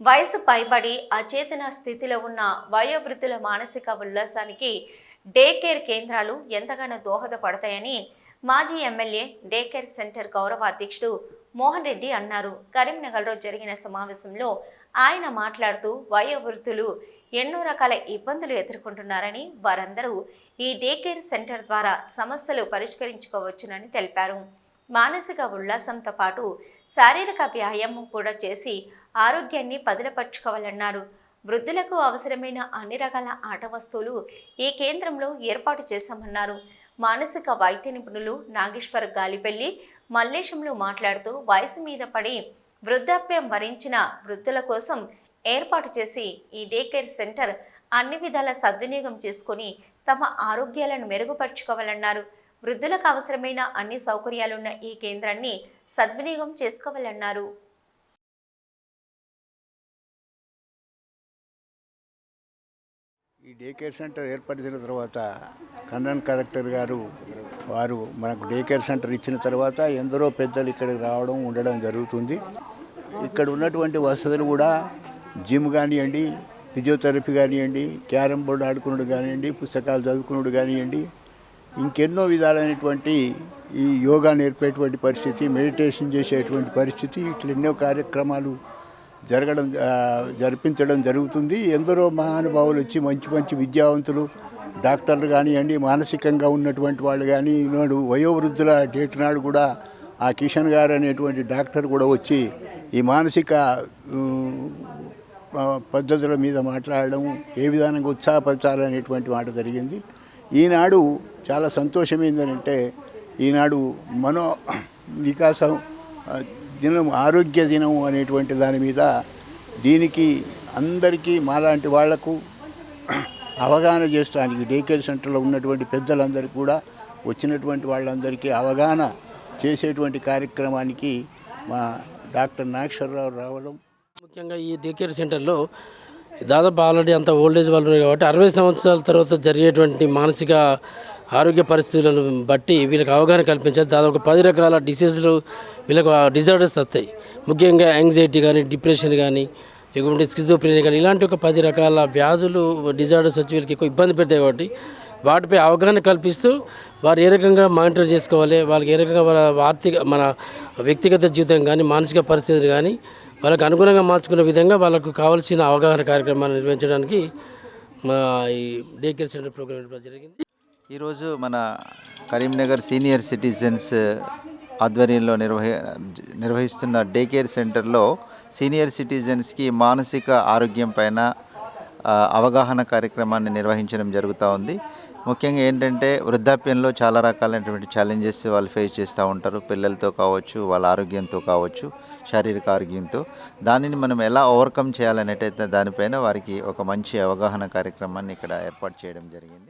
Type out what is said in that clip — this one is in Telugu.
వయసు పైబడి అచేతన స్థితిలో ఉన్న వయోవృద్ధుల మానసిక ఉల్లాసానికి డే కేర్ కేంద్రాలు ఎంతగానో దోహదపడతాయని మాజీ ఎమ్మెల్యే డే కేర్ సెంటర్ గౌరవ అధ్యక్షుడు మోహన్ రెడ్డి అన్నారు. కరీంనగర్లో జరిగిన సమావేశంలో ఆయన మాట్లాడుతూ వయోవృద్ధులు ఎన్నో రకాల ఇబ్బందులు ఎదుర్కొంటున్నారని వారందరూ ఈ డే కేర్ సెంటర్ ద్వారా సమస్యలు పరిష్కరించుకోవచ్చునని తెలిపారు. మానసిక ఉల్లాసంతో పాటు శారీరక వ్యాయామం కూడా చేసి ఆరోగ్యాన్ని పదిలపరుచుకోవాలన్నారు. వృద్ధులకు అవసరమైన అన్ని రకాల ఆట వస్తువులు ఈ కేంద్రంలో ఏర్పాటు చేశామన్నారు. మానసిక వైద్య నిపుణులు నాగేశ్వర్ గాలిపెల్లి మల్లేశంలో మాట్లాడుతూ వయసు మీద పడి వృద్ధాప్యం భరించిన వృద్ధుల కోసం ఏర్పాటు చేసి ఈ డే కేర్ సెంటర్ అన్ని విధాల సద్వినియోగం చేసుకొని తమ ఆరోగ్యాలను మెరుగుపరుచుకోవాలన్నారు. వృద్ధులకు అవసరమైన అన్ని సౌకర్యాలున్న ఈ కేంద్రాన్ని సద్వినియోగం చేసుకోవాలన్నారు. ఈ డే కేర్ సెంటర్ ఏర్పరిచిన తర్వాత కన్నన్ కలెక్టర్ గారు వారు మనకు డే కేర్ సెంటర్ ఇచ్చిన తర్వాత ఎందరో పెద్దలు ఇక్కడికి రావడం ఉండడం జరుగుతుంది. ఇక్కడ ఉన్నటువంటి వసతులు కూడా జిమ్ కానివ్వండి ఫిజియోథెరపీ కానివ్వండి క్యారమ్ బోర్డు ఆడుకున్నాడు కానివ్వండి పుస్తకాలు చదువుకున్నాడు కానివ్వండి ఇంకెన్నో విధాలైనటువంటి ఈ యోగా నేర్పేటువంటి పరిస్థితి మెడిటేషన్ చేసేటువంటి పరిస్థితి ఇట్లా ఎన్నో కార్యక్రమాలు జరగడం జరిపించడం జరుగుతుంది. ఎందరో మహానుభావులు వచ్చి మంచి మంచి విద్యావంతులు డాక్టర్లు కానివ్వండి మానసికంగా ఉన్నటువంటి వాళ్ళు కానీ ఈనాడు వయోవృద్ధుల డేట్ నాడు కూడా ఆ కిషన్ గారు అనేటువంటి డాక్టర్ కూడా వచ్చి ఈ మానసిక పద్ధతుల మీద మాట్లాడడం ఏ విధానంగా ఉత్సాహపరచాలనేటువంటి మాట జరిగింది. ఈనాడు చాలా సంతోషం ఏంటంటే ఈనాడు మనో వికాసం దినం ఆరోగ్య దినం అనేటువంటి దాని మీద దీనికి అందరికీ మాలాంటి వాళ్ళకు అవగాహన చేయడానికి డే కేర్ సెంటర్లో ఉన్నటువంటి పెద్దలందరికీ కూడా వచ్చినటువంటి వాళ్ళందరికీ అవగాహన చేసేటువంటి కార్యక్రమానికి మా డాక్టర్ నాగేశ్వరరావు రావడం. ముఖ్యంగా ఈ డే కేర్ సెంటర్లో దాదాపు ఆల్రెడీ అంత ఓల్డేజ్ వాళ్ళు కాబట్టి అరవై సంవత్సరాల తర్వాత జరిగేటువంటి మానసిక ఆరోగ్య పరిస్థితులను బట్టి వీళ్ళకి అవగాహన కల్పించాలి. దాదాపు ఒక పది రకాల డిసీజులు వీళ్ళకు డిజార్డర్స్ వస్తాయి. ముఖ్యంగా యాంగ్జైటీ కానీ డిప్రెషన్ కానీ లేకుంటే స్కిజోప్రేనియా కానీ ఇలాంటి ఒక పది రకాల వ్యాధులు డిజార్డర్స్ వచ్చి వీళ్ళకి ఎక్కువ ఇబ్బంది పెడతాయి కాబట్టి వాటిపై అవగాహన కల్పిస్తూ వారు ఏ రకంగా మానిటర్ చేసుకోవాలి వాళ్ళకి ఏ రకంగా వాళ్ళ ఆర్థిక మన వ్యక్తిగత జీవితం కానీ మానసిక పరిస్థితులు కానీ వాళ్ళకు అనుగుణంగా మార్చుకునే విధంగా వాళ్ళకు కావాల్సిన అవగాహన కార్యక్రమాన్ని నిర్వహించడానికి మా ఈ డే కేర్ సెంటర్ ప్రోగ్రామ్ జరిగింది. ఈరోజు మన కరీంనగర్ సీనియర్ సిటిజన్స్ ఆధ్వర్యంలో నిర్వహి నిర్వహిస్తున్న డే కేర్ సెంటర్లో సీనియర్ సిటిజన్స్కి మానసిక ఆరోగ్యం పైన అవగాహన కార్యక్రమాన్ని నిర్వహించడం జరుగుతూ ఉంది. ముఖ్యంగా ఏంటంటే వృద్ధాప్యంలో చాలా రకాలైనటువంటి ఛాలెంజెస్ వాళ్ళు ఫేస్ చేస్తూ ఉంటారు. పిల్లలతో కావచ్చు వాళ్ళ ఆరోగ్యంతో కావచ్చు శారీరక ఆరోగ్యంతో. దానిని మనం ఎలా ఓవర్కమ్ చేయాలనేటైతే దానిపైన వారికి ఒక మంచి అవగాహన కార్యక్రమాన్ని ఇక్కడ ఏర్పాటు చేయడం జరిగింది.